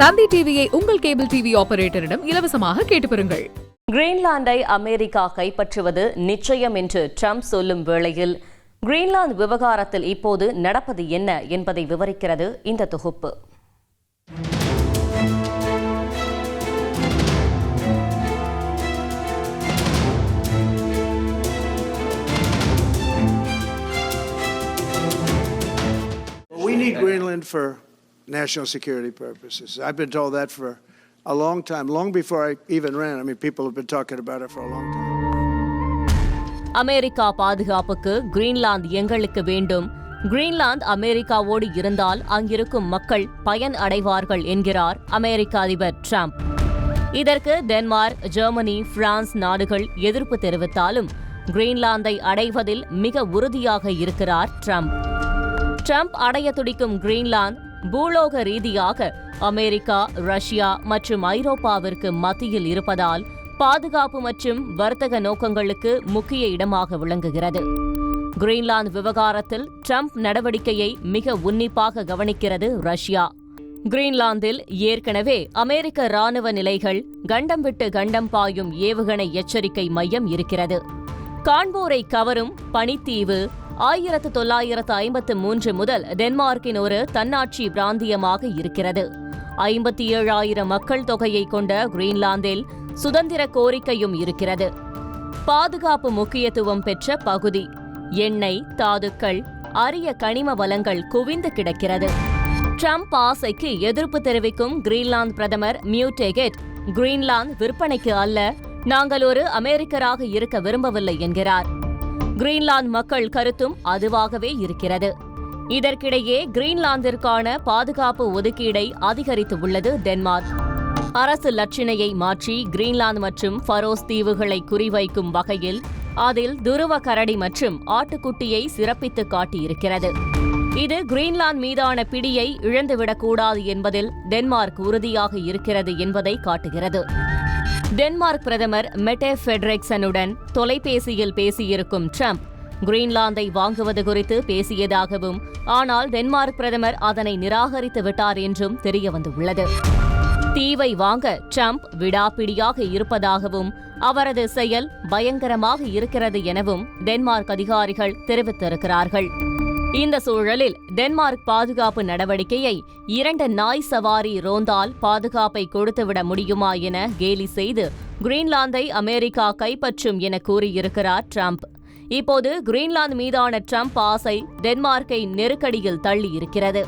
தந்தி டிவியை உங்கள் cable TV ஆபரேட்டரிடம் இலவசமாக கேட்டு பெறுங்கள். கிரீன்லாந்தை அமெரிக்கா கைப்பற்றுவது நிச்சயம் என்று ட்ரம்ப் சொல்லும் வேளையில் கிரீன்லாந்து விவகாரத்தில் இப்போது நடப்பது என்ன என்பதை விவரிக்கிறது இந்த தொகுப்பு. We need Greenland for national security purposes. I've been told that for a long time, long before I even ran. I mean, people have been talking about it for a long time. America பாதுகாப்புக்கு Greenland எங்களுக்கு வேண்டும் Greenland அமெரிக்காவோடு இருந்தால் அங்கிருக்கும் மக்கள் பயன் அடைவார்கள் என்கிறார் அமெரிக்க அதிபர் ட்ரம்ப் இதற்கு டென்மார்க் ஜெர்மனி பிரான்ஸ் நாடுகள் எதிர்ப்பு தெரிவித்தாலும் கிரீன்லாந்தை அடைவதில் மிக உறுதியாக இருக்கிறார் ட்ரம்ப் ட்ரம்ப் அடைய துடிக்கும் கிரீன்லாந்து பூலோக ரீதியாக அமெரிக்கா ரஷ்யா மற்றும் ஐரோப்பாவிற்கு மத்தியில் இருப்பதால் பாதுகாப்பு மற்றும் வர்த்தக நோக்கங்களுக்கு முக்கிய இடமாக விளங்குகிறது. கிரீன்லாந்து விவகாரத்தில் ட்ரம்ப் நடவடிக்கையை மிக உன்னிப்பாக கவனிக்கிறது ரஷ்யா. கிரீன்லாந்தில் ஏற்கனவே அமெரிக்க ராணுவ நிலைகள் கண்டம் விட்டு கண்டம் பாயும் ஏவுகணை எச்சரிக்கை மையம் இருக்கிறது. காண்போரை கவரும் பனித்தீவு ஆயிரத்து தொள்ளாயிரத்து ஐம்பத்து மூன்று முதல் டென்மார்க்கின் ஒரு தன்னாட்சி பிராந்தியமாக இருக்கிறது. ஐம்பத்தி ஏழாயிரம் மக்கள் தொகையை கொண்ட கிரீன்லாந்தில் சுதந்திர கோரிக்கையும் இருக்கிறது. பாதுகாப்பு முக்கியத்துவம் பெற்ற பகுதி. எண்ணெய் தாதுக்கள் அரிய கனிம வளங்கள் குவிந்து கிடக்கிறது. ட்ரம்ப் ஆசைக்கு எதிர்ப்பு தெரிவிக்கும் கிரீன்லாந்து பிரதமர் மியூடேகெட் கிரீன்லாந்து விற்பனைக்கு அல்ல நாங்கள் ஒரு அமெரிக்கராக இருக்க விரும்பவில்லை என்கிறார். கிரீன்லாந்து மக்கள் கருத்தும் அதுவாகவே இருக்கிறது. இதற்கிடையே கிரீன்லாந்திற்கான பாதுகாப்பு ஒதுக்கீடை அதிகரித்து உள்ளது டென்மார்க். அரசு லட்சணையை மாற்றி கிரீன்லாந்து மற்றும் ஃபரோஸ் தீவுகளை குறிவைக்கும் வகையில் அதில் துருவ கரடி மற்றும் ஆட்டுக்குட்டியை சிறப்பித்து காட்டியிருக்கிறது. இது கிரீன்லாந்து மீதான பிடியை இழந்துவிடக்கூடாது என்பதில் டென்மார்க் உறுதியாக இருக்கிறது என்பதை காட்டுகிறது. டென்மார்க் பிரதமர் மெட்டே ஃபெட்ரிக்சனுடன் தொலைபேசியில் பேசியிருக்கும் ட்ரம்ப் கிரீன்லாந்தை வாங்குவது குறித்து பேசியதாகவும் ஆனால் டென்மார்க் பிரதமர் அதனை நிராகரித்து விட்டார் என்றும் தெரியவந்துள்ளது தீவை வாங்க ட்ரம்ப் விடாப்பிடியாக இருப்பதாகவும் அவரது செயல் பயங்கரமாக இருக்கிறது எனவும் டென்மார்க் அதிகாரிகள் தெரிவித்திருக்கிறார்கள். இந்த சூழலில் டென்மார்க் பாதுகாப்பு நடவடிக்கையை இரண்டு நாய் சவாரி ரோந்தால் பாதுகாப்பை கொடுத்துவிட முடியுமா என கேலி செய்து கிரீன்லாந்தை அமெரிக்கா கைப்பற்றும் என கூறியிருக்கிறார் ட்ரம்ப். இப்போது கிரீன்லாந்து மீதான ட்ரம்ப் ஆசை டென்மார்க்கை நெருக்கடியில் தள்ளியிருக்கிறது.